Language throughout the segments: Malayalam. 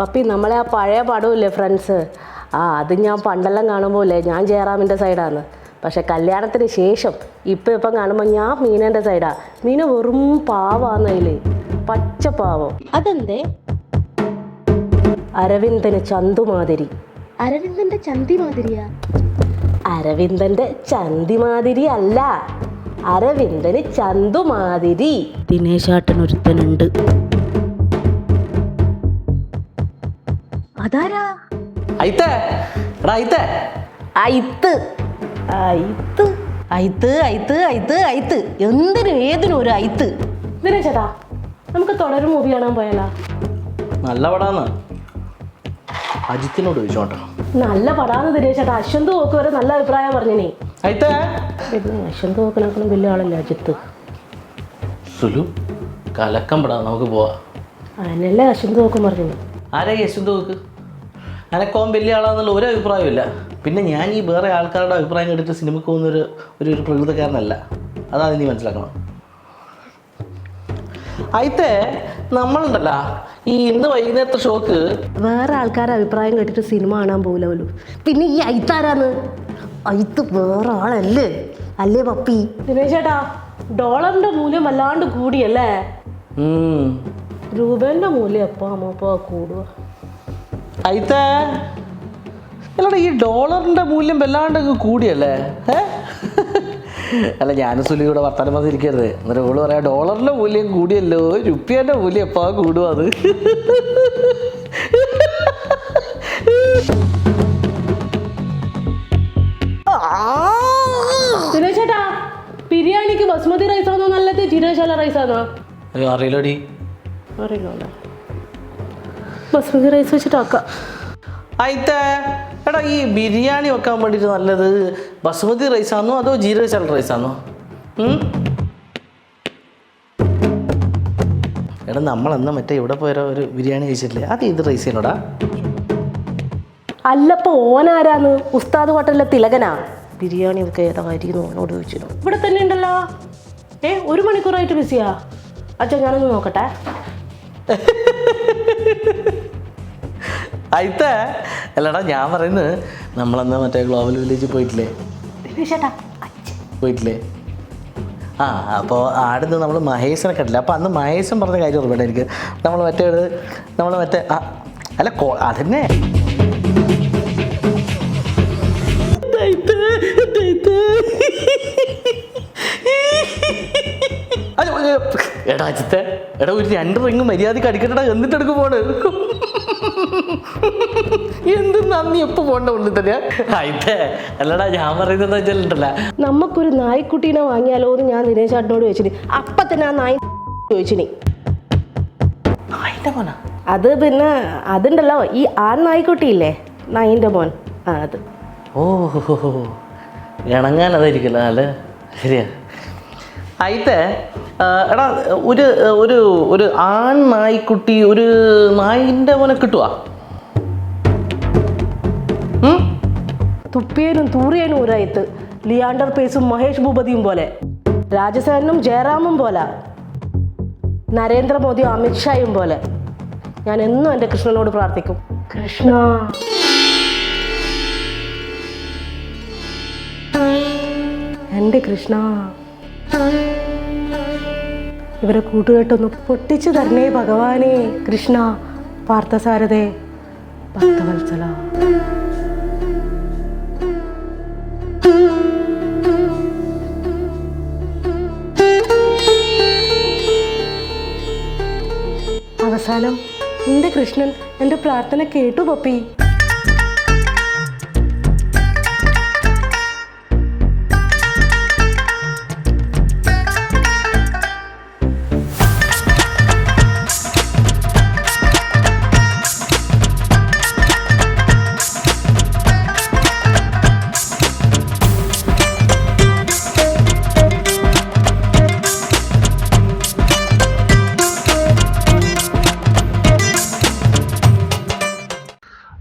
പപ്പി നമ്മളെ ആ പഴയ പടമില്ലേ ഫ്രണ്ട്സ്? ആ അത് ഞാൻ പണ്ടെല്ലാം കാണുമ്പോൾ ഇല്ലേ ഞാൻ ജയറാമിന്റെ സൈഡാണ് പക്ഷേ കല്യാണത്തിന് ശേഷം ഇപ്പം ഇപ്പം കാണുമ്പോൾ ഞാൻ മീനന്റെ സൈഡാ. മീന വെറും പാവാന്നതിൽ പച്ച പാവം. അതെന്തേ? അരവിന്ദന് ചന്തുമാതിരി. അരവിന്ദന്റെ ചന്തി മാതിരിയാ അരവിന്ദന്റെ ചന്തിമാതിരി അല്ല. അരവിന്ദന് ചന്തുമാതിരി. ദിനേശാട്ടൻ ഒരുത്തനുണ്ട്. അതാരാ? അയിത്തേ. എടാ അയിത്തേ. അയിത്ത്. അയിത്ത്? അയിത്ത് അയിത്ത് അയിത്ത് എന്തിനും ഏതിനും ഒരു ഐത്ത് ചേട്ടാ നമുക്ക് തുടരും മൂവി കാണാൻ പോയാലോ? നല്ല പടാന്ന്. അജിത്തിനോട് ചോദിച്ചോട്ടോ നല്ല പടാന്ന് ദിനേശേട്ടാ അശ്വന്ത് പോക്ക് വരെ നല്ല അഭിപ്രായം പറഞ്ഞിനെ അയിത്തേ. പിന്നെ അശ്വന്ത് പോക്കിനേക്കാളും വലിയ ആളല്ലേ അജിത്ത്? സുലു കലക്കം പടാ. നമുക്ക് പോവാ. അതിനല്ലേ അശ്വന്ത് പോക്കും പറഞ്ഞു ആരായി അശ്വന്ത് നോക്ക് അനക്കോൻ വലിയ ആളാന്നുള്ള ഒരു അഭിപ്രായമില്ല പിന്നെ ഞാൻ ഈ വേറെ ആൾക്കാരുടെ അഭിപ്രായം കേട്ടിട്ട് സിനിമയ്ക്ക് പോകുന്നൊരു ഒരു ഒരു പ്രകൃതക്കാരനല്ല. അതാണ് നീ മനസ്സിലാക്കണം. അയിത്തേ നമ്മളുണ്ടല്ല. ഈ ഇന്ന് വൈകുന്നേരത്തെ ഷോക്ക് വേറെ ആൾക്കാരുടെ അഭിപ്രായം കേട്ടിട്ട് സിനിമ കാണാൻ പോകില്ലല്ലോ പിന്നെ ഈ അയിത്താരാന്ന് അയിത്ത് വേറെ ആളല്ലേ? അല്ലേ പപ്പി? ദിനേശേട്ടാ ഡോളറിന്റെ മൂല്യം വല്ലാണ്ട് കൂടിയല്ലേ. രൂപേന്റെ മൂല്യം എപ്പോ അമ്മപ്പോ കൂടുക അയിത്തേ അല്ലടാ ഈ ഡോളറിന്റെ മൂല്യം വല്ലാണ്ട് അങ്ങ് കൂടിയല്ലേ? ഏ? അല്ല ഞാനും സുലിയുടെ വർത്തമാനം വന്നിരിക്കരുത് എന്നിട്ട് ഓൾ പറയാം ഡോളറിന്റെ മൂല്യം കൂടിയല്ലോ രുപ്യേന്റെ മൂല്യം എപ്പാ കൂടും അത്? ചേട്ടാ ബിരിയാണിക്ക് ബസ്മതി റൈസ് ആണോ നല്ലത്? ജീരകശാല റൈസ് ആണോ? അയ്യോ അറിയില്ലടി. അറിയില്ല ബസ്മതി റൈസ് വെച്ചിട്ട് ആക്കാം അയിത്തേ എടാ ഈ ബിരിയാണി വെക്കാൻ വേണ്ടിയിട്ട് നല്ലത് ബസുമതി റൈസാണോ അതോ ജീരക ജീരകശാല റൈസാണോ ആണോ എടാ നമ്മളെന്നാ മറ്റേ ഇവിടെ പോയ ഒരു ബിരിയാണി കഴിച്ചിട്ടില്ലേ? അത് ഇത് റൈസ് ചെയ്യണോടാ അല്ലപ്പോ ഓനാരാന്ന്? ഉസ്താദ് ഹോട്ടലിലെ തിലകനാ? ബിരിയാണി ഒക്കെ ഏതായിരിക്കും ഓനോട് ചോദിച്ചു ഇവിടെ തന്നെ ഉണ്ടല്ലോ. ഏ ഒരു മണിക്കൂറായിട്ട് ബിസിയാ. അച്ഛൻ ഞാനൊന്ന് നോക്കട്ടെ. അയിത്തേ അല്ലടാ ഞാൻ പറയുന്നത് നമ്മളന്ന് മറ്റേ ഗ്ലോബൽ വില്ലേജിൽ പോയിട്ടില്ലേ? പോയിട്ടില്ലേ? ആ അപ്പോൾ ആടുന്ന് നമ്മൾ മഹേശനെ കണ്ടില്ല. അപ്പോൾ അന്ന് മഹേശൻ പറഞ്ഞ കാര്യം ഓർമ്മയുണ്ട് എനിക്ക്? നമ്മൾ മറ്റേ ഒരു നമ്മൾ മറ്റേ ആ അല്ല കോ അതന്നെ. എടാ അജിത്തെ എടാ ഒരു രണ്ട് റിങ് മര്യാദയ്ക്ക് അടിക്കട്ടെടാ എന്നിട്ട് എടുക്ക് പോണ്. എന്ത് നന്ദി എപ്പോ പോണ്ട ഉള്ളിൽ തന്നെ? അല്ലടാ ഞാൻ പറയുന്നത് വെച്ചാലുണ്ടല്ല. നമുക്കൊരു നായ്ക്കുട്ടീനെ വാങ്ങിയാലോ എന്ന് ഞാൻ ദിനേശ് ദിനേശേട്ടനോട് ചോദിച്ചിന്. അപ്പൊ തന്നെ ആ നായി ചോദിച്ചിന്. മോനാ? അത് പിന്നെ അതുണ്ടല്ലോ ഈ ആ നായ്ക്കുട്ടിയില്ലേ? നായിന്റെ മോൻ. ആ അത്. ഓ ഇണങ്ങാൻ അതായിരിക്കല്ലേ അല്ലേ? ശരിയാ. അയിത്തെ ആ, എടാ ഒരു ഒരു ഒരു ആൺ നായ്ക്കുട്ടി ഒരു നായിന്റെ മോനെ കിട്ടുവാ? തുപ്പിയനും തൂറിയനും ഒരായത്ത്. ലിയാണ്ടർ പേസും മഹേഷ് ഭൂപതിയും പോലെ. രാജസേനും ജയറാമും പോലെ. നരേന്ദ്രമോദിയും അമിത്ഷായും പോലെ. ഞാൻ എന്നും എന്റെ കൃഷ്ണനോട് പ്രാർത്ഥിക്കും. കൃഷ്ണ. എന്റെ കൃഷ്ണ. ഇവരെ കൂട്ടുകെട്ടൊന്ന് പൊട്ടിച്ചു തരണേ ഭഗവാനെ. കൃഷ്ണ പാർത്ഥസാരഥേ ഭക്തവത്സല. അവസാനം എന്റെ കൃഷ്ണൻ? എന്റെ പ്രാർത്ഥന കേട്ടു പപ്പി.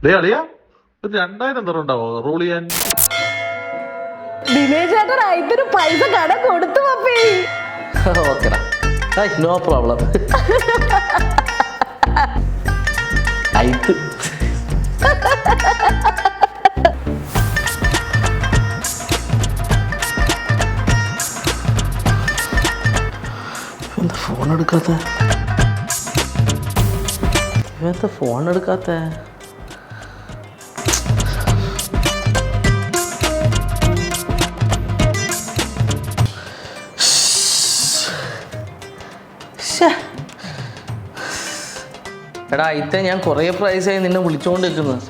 ഡേ അളിയ ഒരു രണ്ടായിരം തരം ഉണ്ടാവോ റോൾ ചെയ്യാൻ ദിനേശ് ചേട്ടൻ അതിന് പൈസ കട കൊടുത്തു പപ്പി. ഓക്കെടാ നോ പ്രോബ്ലം. ഐത്ത് എന്താ ഫോൺ എടുക്കാത്ത? എന്താ ഫോൺ എടുക്കാത്ത? എടാ ഇത്ത ഞാൻ കുറേ പ്രൈസായി നിന്നെ വിളിച്ചുകൊണ്ട് നിൽക്കുന്നത്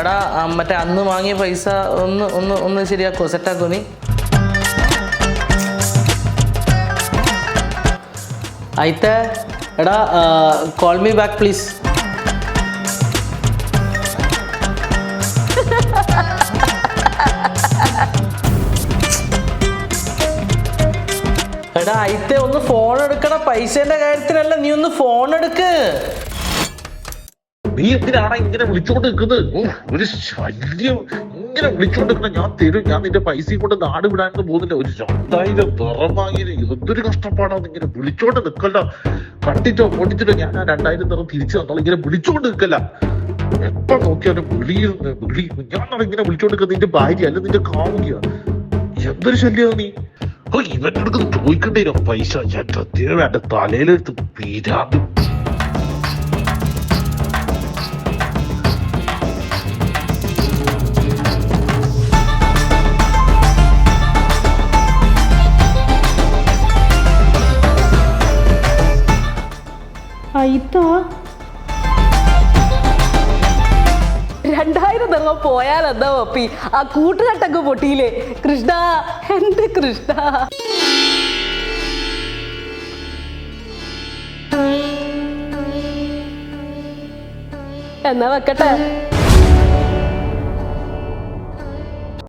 എടാ മറ്റേ അന്ന് വാങ്ങിയ പൈസ ഒന്ന് ഒന്ന് ഒന്ന് ശരിയാക്കോ? സെറ്റാക്കോ നീ? അയിത്തെ എടാ കോൾ മീ ബാക്ക് പ്ലീസ് എടാ അയിത്തെ ഒന്ന് ഫോൺ എടുക്കണ പൈസേന്റെ കാര്യത്തിലല്ല നീ ഒന്ന് ഫോൺ എടുക്ക്. നീ എന്തിനാണ് ഇങ്ങനെ വിളിച്ചോണ്ട് നിൽക്കുന്നത് ഒരു ശല്യം. ഇങ്ങനെ വിളിച്ചോണ്ട് നിൽക്കുന്ന. ഞാൻ തരും. ഞാൻ നിന്റെ പൈസ കൊണ്ട് നാട് വിടാനൊന്നും പോകുന്നില്ല. ഒരു രണ്ടായിരം നിറം വാങ്ങിയത് എന്തൊരു കഷ്ടപ്പാടാണ് ഇങ്ങനെ വിളിച്ചോണ്ട് നിൽക്കല്ല കട്ടിട്ടോ ഓടിച്ചിട്ടോ ഞാൻ ആ രണ്ടായിരം നിറം തിരിച്ചു തന്നോളൂ. ഇങ്ങനെ വിളിച്ചോണ്ട് നിൽക്കല്ല. എപ്പോ നോക്കിയാലും വിളിയിരുന്നു വിളി ഞാനാണ് ഇങ്ങനെ വിളിച്ചോണ്ട് നിൽക്കുന്നത്. നിന്റെ ഭാര്യ അല്ല നിന്റെ കാമുകിയ. എന്തൊരു ശല്യമാണ് നീ? ഓ ഇവന്റെ അടുത്ത് ചോദിക്കണ്ടേ പൈസ ഞാൻ തലയിലെടുത്ത് വീരാണ്ട് അയിത്താ രണ്ടായിരം തങ്ങ പോയാൽ എന്താ പപ്പി? ആ കൂട്ടുകെട്ടൊക്കെ പൊട്ടിയില്ലേ? കൃഷ്ണ എന്റെ കൃഷ്ണ? എന്നാ വെക്കട്ടെ?